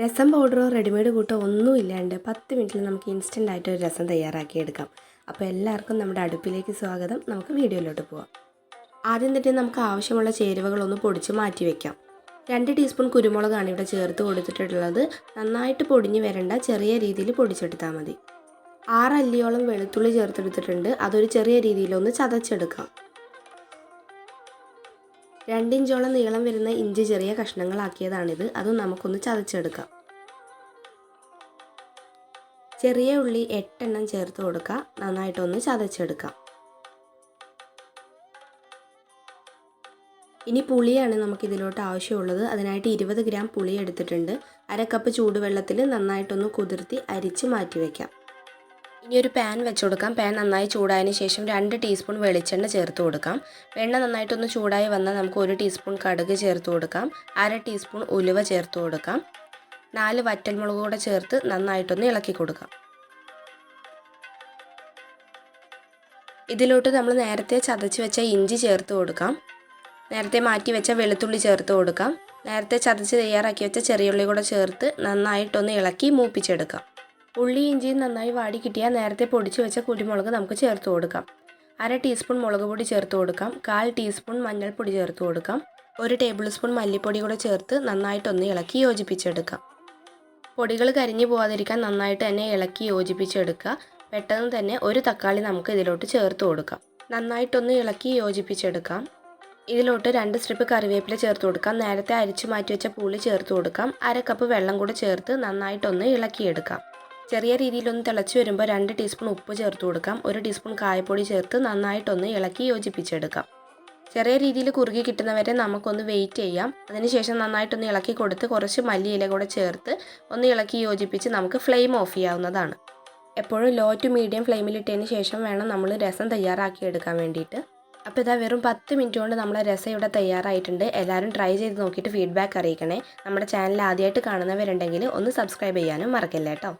രസം പൗഡറോ റെഡിമെയ്ഡ് കൂട്ടോ ഒന്നും ഇല്ലാണ്ട് പത്ത് മിനിറ്റിൽ നമുക്ക് ഇൻസ്റ്റന്റ് ആയിട്ട് ഒരു രസം തയ്യാറാക്കിയെടുക്കാം അപ്പോൾ എല്ലാവർക്കും നമ്മുടെ അടുപ്പിലേക്ക് സ്വാഗതം. നമുക്ക് വീഡിയോയിലോട്ട് പോവാം. ആദ്യം തന്നെ നമുക്ക് ആവശ്യമുള്ള ചേരുവകളൊന്ന് പൊടിച്ച് മാറ്റി വയ്ക്കാം രണ്ട് ടീസ്പൂൺ കുരുമുളകാണ് ഇവിടെ ചേർത്ത് കൊടുത്തിട്ടുള്ളത്. നന്നായിട്ട് പൊടിഞ്ഞ് വരണ്ട ചെറിയ രീതിയിൽ പൊടിച്ചെടുത്താൽ മതി. ആറ് വെളുത്തുള്ളി ചേർത്തെടുത്തിട്ടുണ്ട് അതൊരു ചെറിയ രീതിയിലൊന്ന് ചതച്ചെടുക്കാം. രണ്ടിഞ്ചോളം നീളം വരുന്ന ഇഞ്ചി ചെറിയ കഷ്ണങ്ങളാക്കിയതാണിത്. അതും നമുക്കൊന്ന് ചതച്ചെടുക്കാം. ചെറിയ ഉള്ളി എട്ടെണ്ണം ചേർത്ത് കൊടുക്കുക നന്നായിട്ടൊന്ന് ചതച്ചെടുക്കാം. ഇനി പുളിയാണ് നമുക്ക് ഇതിലോട്ട് ആവശ്യമുള്ളത്. അതിനായിട്ട് ഇരുപത് ഗ്രാം പുളി എടുത്തിട്ടുണ്ട്. അര കപ്പ് ചൂടുവെള്ളത്തിൽ നന്നായിട്ടൊന്ന് കുതിർത്തി അരിച്ച് മാറ്റി വയ്ക്കാം ഇനി ഒരു പാൻ വെച്ച് കൊടുക്കാം. പാൻ നന്നായി ചൂടായതിന് ശേഷം രണ്ട് ടീസ്പൂൺ വെളിച്ചെണ്ണ ചേർത്ത് കൊടുക്കാം. വെണ്ണ നന്നായിട്ടൊന്ന് ചൂടായി വന്നാൽ നമുക്ക് ഒരു ടീസ്പൂൺ കടുക് ചേർത്ത് കൊടുക്കാം. അര ടീസ്പൂൺ ഉലുവ ചേർത്ത് കൊടുക്കാം. നാല് വറ്റൽമുളക് കൂടെ ചേർത്ത് നന്നായിട്ടൊന്ന് ഇളക്കി കൊടുക്കാം. ഇതിലോട്ട് നമ്മൾ നേരത്തെ ചതച്ച് വെച്ച ഇഞ്ചി ചേർത്ത് കൊടുക്കാം. നേരത്തെ മാറ്റി വെച്ച വെളുത്തുള്ളി ചേർത്ത് കൊടുക്കാം. നേരത്തെ ചതച്ച് തയ്യാറാക്കി വെച്ച ചെറിയുള്ളി കൂടെ ചേർത്ത് നന്നായിട്ടൊന്ന് ഇളക്കി മൂപ്പിച്ചെടുക്കാം. ഉള്ളി ഇഞ്ചിയും നന്നായി വാടി കിട്ടിയാൽ നേരത്തെ പൊടിച്ച് വെച്ച കുരുമുളക് നമുക്ക് ചേർത്ത് കൊടുക്കാം. അര ടീസ്പൂൺ മുളക് പൊടി ചേർത്ത് കൊടുക്കാം. കാൽ ടീസ്പൂൺ മഞ്ഞൾപ്പൊടി ചേർത്ത് കൊടുക്കാം. ഒരു ടേബിൾ സ്പൂൺ മല്ലിപ്പൊടി കൂടെ ചേർത്ത് നന്നായിട്ടൊന്ന് ഇളക്കി യോജിപ്പിച്ചെടുക്കാം. പൊടികൾ കരിഞ്ഞു പോകാതിരിക്കാൻ നന്നായിട്ട് തന്നെ ഇളക്കി യോജിപ്പിച്ചെടുക്കുക. പെട്ടെന്ന് തന്നെ ഒരു തക്കാളി നമുക്ക് ഇതിലോട്ട് ചേർത്ത് കൊടുക്കാം. നന്നായിട്ടൊന്ന് ഇളക്കി യോജിപ്പിച്ചെടുക്കാം. ഇതിലോട്ട് രണ്ട് സ്ട്രിപ്പ് കറിവേപ്പില ചേർത്ത് കൊടുക്കാം. നേരത്തെ അരിച്ചു മാറ്റി വെച്ച പുളി ചേർത്ത് കൊടുക്കാം. അര കപ്പ് വെള്ളം കൂടെ ചേർത്ത് നന്നായിട്ടൊന്ന് ഇളക്കിയെടുക്കാം. ചെറിയ രീതിയിലൊന്ന് തിളച്ച് വരുമ്പോൾ രണ്ട് ടീസ്പൂൺ ഉപ്പ് ചേർത്ത് കൊടുക്കാം. ഒരു ടീസ്പൂൺ കായപ്പൊടി ചേർത്ത് നന്നായിട്ടൊന്ന് ഇളക്കി യോജിപ്പിച്ചെടുക്കാം. ചെറിയ രീതിയിൽ കുറുകി കിട്ടുന്നവരെ നമുക്കൊന്ന് വെയിറ്റ് ചെയ്യാം. അതിനുശേഷം നന്നായിട്ടൊന്ന് ഇളക്കി കൊടുത്ത് കുറച്ച് മല്ലിയില കൂടെ ചേർത്ത് ഒന്ന് ഇളക്കി യോജിപ്പിച്ച് നമുക്ക് ഫ്ലെയിം ഓഫ് ചെയ്യാവുന്നതാണ്. എപ്പോഴും ലോ ടു മീഡിയം ഫ്ലെയിമിൽ ഇട്ടതിന് ശേഷം വേണം നമ്മൾ രസം തയ്യാറാക്കി എടുക്കാൻ വേണ്ടിയിട്ട്. അപ്പോൾ ഇതാ വെറും പത്ത് മിനിറ്റ് കൊണ്ട് നമ്മളെ രസം ഇവിടെ തയ്യാറായിട്ടുണ്ട്. എല്ലാവരും ട്രൈ ചെയ്ത് നോക്കിയിട്ട് ഫീഡ്ബാക്ക് അറിയിക്കണേ. നമ്മുടെ ചാനൽ ആദ്യമായിട്ട് കാണുന്നവരുണ്ടെങ്കിൽ ഒന്ന് സബ്സ്ക്രൈബ് ചെയ്യാനും മറക്കല്ലേ കേട്ടോ.